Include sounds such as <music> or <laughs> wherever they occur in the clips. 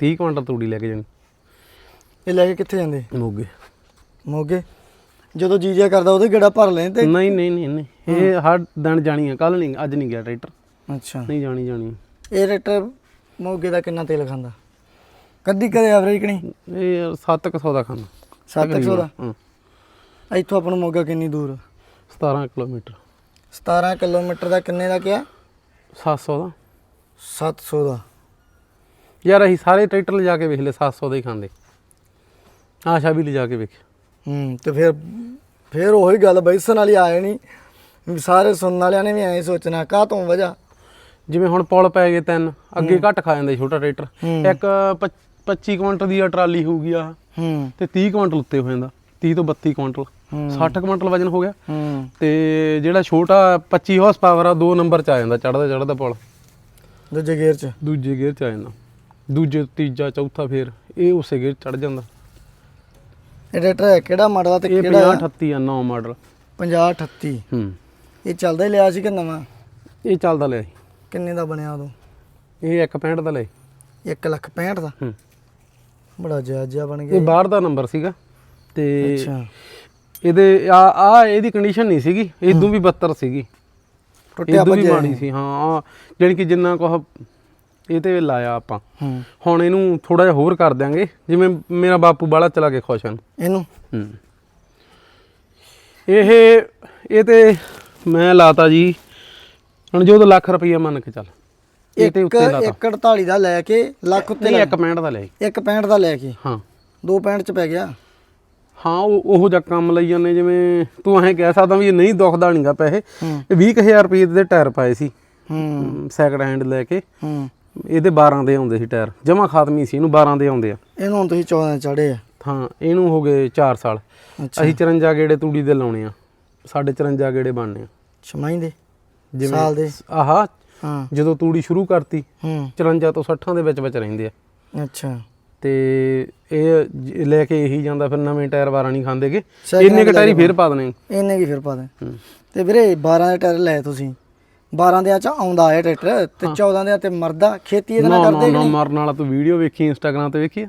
30 quintal ਤੂੜੀ ਲੈ ਕੇ ਜਾਣੀ। ਇਹ ਲੈ ਕੇ ਕਿੱਥੇ ਜਾਂਦੇ? ਮੋਗੇ। ਮੋਗੇ? ਜਦੋਂ ਜੀ ਜਿਆ ਕਰਦਾ ਉਹਦੇ ਗੇੜਾ ਭਰ ਲੈਣ ਤੇ? ਨਹੀਂ ਨਹੀਂ ਨਹੀਂ ਨਹੀਂ। ਇਹ ਹਰ ਦਿਨ ਜਾਣੀ ਆ। ਕੱਲ ਨਹੀਂ ਅੱਜ ਨਹੀਂ ਗਿਆ ਟਰੈਕਟਰ। ਅੱਛਾ। ਨਹੀਂ ਜਾਣੀ ਜਾਣੀ। ਇਹ ਟਰੈਕਟਰ ਮੋਗੇ ਦਾ ਕਿੰਨਾ ਤੇਲ ਖਾਂਦਾ? ਕੱਦੀ ਕਦੇ ਐਵਰੇਜ ਕਿਣੀ ਇਹ 700 ਦਾ ਖਾਣਾ 700 ਦਾ? ਹਾਂ। ਇੱਥੋਂ ਆਪਾਂ ਨੂੰ ਮੋਗਾ ਕਿੰਨੀ ਦੂਰ? 17 ਕਿਲੋਮੀਟਰ। 17 ਕਿਲੋਮੀਟਰ ਦਾ ਕਿੰਨੇ ਦਾ ਕਿਹਾ? 700 ਦਾ। 700 ਦਾ। ਯਾਰ ਅਸੀਂ ਸਾਰੇ ਟਰੈਕਟਰ ਲਿਜਾ ਕੇ ਵੇਖ ਲਏ 700 ਦਾ ਹੀ ਖਾਂਦੇ। ਆਸ਼ਾ ਵੀ ਲਿਜਾ ਕੇ ਵੇਖ। ਹੂੰ ਤੇ ਫਿਰ ਫਿਰ ਉਹੀ ਗੱਲ ਬੈਸਣ ਵਾਲੀ ਆਏ ਨਹੀਂ ਸਾਰੇ ਸੁਣਨ ਵਾਲਿਆਂ ਨੇ ਵੀ ਐਂ ਸੋਚਣਾ ਕਾਹ ਤੋਂ ਵਜ੍ਹਾ? ਜਿਵੇਂ ਹੁਣ ਪੁਲ ਪੈ ਗਏ ਤਿੰਨ ਅੱਗੇ ਘੱਟ ਖਾ ਜਾਂਦਾ ਛੋਟਾ ਟਰੈਕਟਰ। ਇੱਕ ਪੱਚ- 25 ਕੁਇੰਟਲ ਦੀ ਟਰਾਲੀ ਹੋਊਗੀ ਆ ਹੂੰ। ਤੇ 30 ਕੁਇੰਟਲ ਉੱਤੇ ਹੋ ਜਾਂਦਾ 30 ਤੋਂ 32 ਕੁਇੰਟਲ। ਹੂੰ। 60 ਕੁਇੰਟਲ ਵਜਨ ਹੋ ਗਿਆ। ਹੂੰ। ਤੇ ਜਿਹੜਾ ਛੋਟਾ 25 ਹਾਰਸ ਪਾਵਰ ਆ ਦੋ ਨੰਬਰ ਚ ਆ ਜਾਂਦਾ ਚੜਦਾ ਚੜਦਾ ਪੁਲ। ਦੂਜੇ ਗੇਅਰ 'ਚ? ਦੂਜੇ ਗੇਅਰ ਚ ਆ ਜਾਂਦਾ। ਦੂਜੇ ਤੀਜਾ ਚੌਥਾ ਫੇਰ ਇਹ ਉਸੇ ਗੇਅਰ ਚੜ ਜਾਂਦਾ। ਇਹ ਟਰੈਕਟਰ ਹੈ ਕਿਹੜਾ ਮਾਡਲ ਆ ਤੇ ਇਹ ਕਿਹੜਾ 50 38 ਆ ਨੌ ਮਾਡਲ 50 38 ਹੂੰ। ਇਹ ਚੱਲਦਾ ਹੀ ਲਿਆ ਸੀ ਕਿ ਨਵਾਂ? ਇਹ ਚੱਲਦਾ ਲਿਆ ਸੀ। ਕਿੰਨੇ ਦਾ ਬਣਿਆ ਉਦੋਂ? ਇਹ 165 ਦਾ ਲਿਆ 1 ਲੱਖ 65 ਦਾ? ਹੂੰ। ਬੜਾ ਜਾਇਜ਼ਾ ਬਣ ਇਹ ਗਿਆ ਬਾਹਰ ਦਾ ਨੰਬਰ ਸੀਗਾ ਤੇ ਅੱਛਾ। ਇਹਦੇ ਆ ਆ ਇਹਦੀ ਕੰਡੀਸ਼ਨ ਨਹੀਂ ਸੀਗੀ ਇਦੋਂ ਵੀ 72 ਸੀਗੀ। ਟੁੱਟਿਆ ਇਦੋਂ ਵੀ ਭੱਜਿਆ ਮਾੜੀ ਸੀ ਹਾਂ ਆਹ ਜਾਣੀ ਕਿ ਜਿੰਨਾ ਕੁ ਇਹ ਤੇ ਲਾਇਆ ਆਪਾਂ। ਹੁਣ ਇਹਨੂੰ ਥੋੜਾ ਜਿਹਾ ਹੋਰ ਕਰ ਦਿਆਂਗੇ। ਜਿਵੇਂ ਮੇਰਾ ਬਾਪੂ ਬਾਲਾ ਚਲਾ ਕੇ ਖੁਸ਼ ਹਨ। ਇਹਨੂੰ? ਇਹ ਇਹ ਤੇ ਮੈਂ ਲਾਤਾ ਜੀ। ਹੁਣ ਜੋ ਲੱਖ ਰੁਪਈਆ ਮੰਨ ਕੇ ਚੱਲ। ਇਹ ਤੇ ਉੱਤੇ ਲਾਤਾ। 148 ਦਾ ਲੈ ਕੇ ਲੱਖ ਉੱਤੇ ਨਹੀਂ 165 ਦਾ ਜੀ। 165 ਦਾ ਲੈ ਕੇ। ਹਾਂ। 265 ਚ ਪੈ ਗਿਆ। ਹਾਂ ਉਹ ਉਹੋ ਜਿਹਾ ਕੰਮ ਲਈ ਜਾਂਦੇ ਜਿਵੇਂ ਤੂੰ ਐਂ ਕਹਿ ਸਕਦਾ ਵੀ ਇਹ ਨਹੀਂ ਦੁਖਦਾ ਨਹੀਂਗਾ ਪੈਸੇ। ਹੂੰ। ਇਹ 20000 ਰੁਪਏ ਦੇ ਟਾਇਰ ਪਾਏ ਸੀ। ਹੂੰ। ਸੈਕਿੰਡ ਹੈਂਡ ਲੈ ਕੇ। ਹੂੰ। ਇਹਦੇ 12 ਦੇ ਆਉਂਦੇ ਸੀ ਟਾਇਰ। ਜਮਾ ਖਾਤਮੀ ਸੀ ਇਹਨੂੰ 12 ਦੇ ਆਉਂਦੇ ਆ। ਇਹਨੂੰ ਹੁਣ ਤੁਸੀਂ 14 ਚੜੇ ਆ। ਹਾਂ ਇਹਨੂੰ ਹੋ ਗਏ 4 ਸਾਲ। ਅਸੀਂ 54 ਗੇੜੇ ਤੂੜੀ ਦੇ ਲਾਉਣੇ ਆ। ਸਾਡੇ 54 ਗੇੜੇ ਬਣਨੇ ਆ। ਛਮਾਈ ਦੇ? ਜਿਵੇਂ ਸਾਲ ਦੇ? ਆਹਾ ਹਾਂ। ਜਦੋਂ ਤੂੜੀ ਸ਼ੁਰੂ ਕਰਤੀ ਹੂੰ। 54 ਤੋਂ 60 ਦੇ ਵਿੱਚ ਵਿੱਚ ਰਹਿੰਦੇ ਆ। ਅੱਛਾ। ਤੇ ਇਹ ਲੈ ਕੇ ਇਹੀ ਜਾਂਦਾ ਫਿਰ ਨਵੇਂ ਟਾਇਰ ਵਾਰਾਂ ਨਹੀਂ ਖਾਂਦੇਗੇ। ਇੰਨੇ ਕ ਟਾਇਰ ਹੀ ਫੇਰ ਪਾ ਦੇਣੇ। ਇਹਨੇ ਕੀ ਫਿਰ ਪਾ ਦੇ। ਤੇ ਵੀਰੇ 12 ਦੇ ਟਾਇਰ ਲਏ ਤੁਸੀਂ? 12 ਦੇ ਆ ਚ ਆਉਂਦਾ ਹੈ ਟਰੈਕਟਰ ਤੇ 14 ਦੇ ਆ ਤੇ ਮਰਦਾ ਖੇਤੀ ਇਹਦੇ ਨਾਲ ਕਰਦੇ ਨਾ ਮਰਨ ਵਾਲਾ ਤੂੰ ਵੀਡੀਓ ਵੇਖੀ ਇੰਸਟਾਗ੍ਰam ਤੇ ਵੇਖੀ?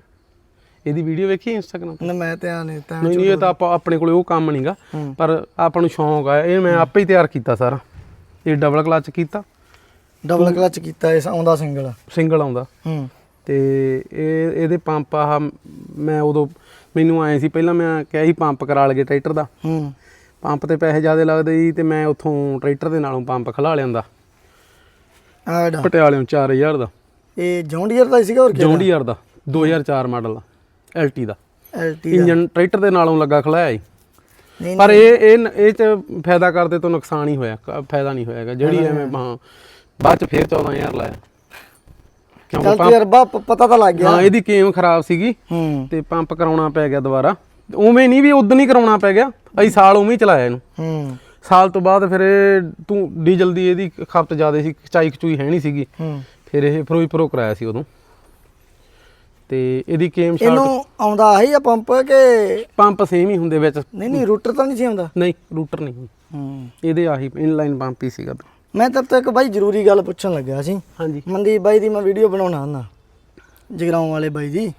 ਇਹਦੀ ਵੀਡੀਓ ਵੇਖੀ ਇੰਸਟਾਗ੍ਰam ਨਾ ਮੈਂ ਤੇ ਆਨੇ ਤਾਂ ਨਹੀਂ ਨਹੀਂ ਇਹ ਤਾਂ ਆਪਾਂ ਆਪਣੇ ਕੋਲੇ ਉਹ ਕੰਮ ਨਹੀਂਗਾ। ਪਰ ਆਪਾਂ ਨੂੰ ਸ਼ੌਂਕ ਆ ਇਹ ਮੈਂ ਆਪੇ ਹੀ ਤਿਆਰ ਕੀਤਾ ਸਾਰਾ। ਇਹ ਡਬਲ ਕਲਚ ਕੀਤਾ। ਡਬਲ ਕਲਚ ਕੀਤਾ ਇਸ ਆਉਂਦਾ ਸਿੰਗਲ ਸਿੰਗਲ ਆਉਂਦਾ। ਹੂੰ। ਤੇ ਇਹ ਇਹਦੇ ਪੰਪ ਆ ਮੈਂ ਉਦੋਂ ਮੈਨੂੰ ਆਏ ਸੀ ਪਹਿਲਾਂ ਮੈਂ ਕਿਹਾ ਸੀ ਪੰਪ ਕਰਾ ਲਗੇ ਟਰੈਕਟਰ ਦਾ। ਹੂੰ। ਪੰਪ ਤੇ ਪੈਸੇ ਜ਼ਿਆਦਾ ਲੱਗਦੇ ਸੀ ਤੇ ਮੈਂ ਉੱਥੋਂ ਟਰੈਕਟਰ ਦੇ ਨਾਲੋਂ ਪੰਪ ਖਲਾ ਲਿਆਂਦਾ। ਆੜਾ ਪਟਿਆਲਿਓਂ 4000 ਦਾ। ਇਹ ਜੌਂਡੀਅਰ ਦਾ ਸੀਗਾ ਹੋਰ ਕੀ ਜੌਂਡੀਅਰ ਦਾ 2004 ਮਾਡਲ ਐਲਟੀ ਦਾ। ਐਲਟੀ ਇੰਜਨ ਟਰੈਕਟਰ ਦੇ ਨਾਲੋਂ ਲੱਗਾ ਖਲਾਇਆ ਨਹੀਂ ਪਰ ਇਹ ਇਹ ਇਹ ਚ ਫਾਇਦਾ ਕਰਦੇ ਤੋਂ ਨੁਕਸਾਨ ਹੀ ਹੋਇਆ ਫਾਇਦਾ ਨਹੀਂ ਹੋਇਆਗਾ ਜਿਹੜੀ ਐਵੇਂ ਹਾਂ ਬਾਅਦ ਚ ਫੇਰ 14000 ਲਾਇਆ। ਕਿਉਂਕਿ ਪੰਪ ਪਤਾ ਤਾਂ ਲੱਗ ਗਿਆ। ਹਾਂ ਇਹਦੀ ਕੇਮ ਖਰਾਬ ਸੀਗੀ ਤੇ ਪੰਪ ਕਰਾਉਣਾ ਪੈ ਗਿਆ ਦੁਬਾਰਾ। ਉਵੇਂ ਨਹੀਂ ਵੀ ਉਦੋਂ ਹੀ ਕਰਾਉਣਾ ਪੈ ਗਿਆ ਅਸੀਂ ਸਾਲ ਉਵੇਂ ਹੀ ਚਲਾਇਆ ਇਹਨੂੰ। ਹੂੰ। ਸਾਲ ਤੋਂ ਬਾਅਦ ਫਿਰ ਇਹ ਤੂੰ ਡੀਜ਼ਲ ਦੀ ਇਹਦੀ ਖਪਤ ਜ਼ਿਆਦਾ ਸੀ ਚਾਈ ਖਚੂਈ ਹੈ ਨਹੀਂ ਸੀਗੀ। ਹੂੰ। ਫਿਰ ਇਹ ਫਿਰੋਜ਼ਪੁਰੋਂ ਕਰਾਇਆ ਸੀ ਉਦੋਂ। ਤੇ ਇਹਦੀ ਕੇਮ ਸ਼ਾਟ ਇਹਨੂੰ ਆਉਂਦਾ ਆਹੀ ਆ ਪੰਪ ਕਿ ਪੰਪ ਸੇਮ ਹੀ ਹੁੰਦੇ ਵਿੱਚ। ਨਹੀਂ ਨਹੀਂ ਰੂਟਰ ਤਾਂ ਨਹੀਂ ਸੀ ਆਉਂਦਾ? ਨਹੀਂ ਰੂਟਰ ਨਹੀਂ। ਹੂੰ। ਇਹਦੇ ਆਹੀ ਇਨਲਾਈਨ ਪੰਪ ਹੀ ਸੀਗਾ। ਮੈਂ ਤਦ ਤੱਕ ਬਾਈ ਜ਼ਰੂਰੀ ਗੱਲ ਪੁੱਛਣ ਲੱਗਿਆ ਸੀ। ਹਾਂਜੀ। ਮਨਦੀਪ ਬਾਈ ਦੀ ਮੈਂ ਵੀਡੀਓ ਬਣਾਉਣਾ ਹੁੰਦਾ। ਜਗਰਾਉਂ ਵਾਲੇ ਬਾਈ ਦੀ।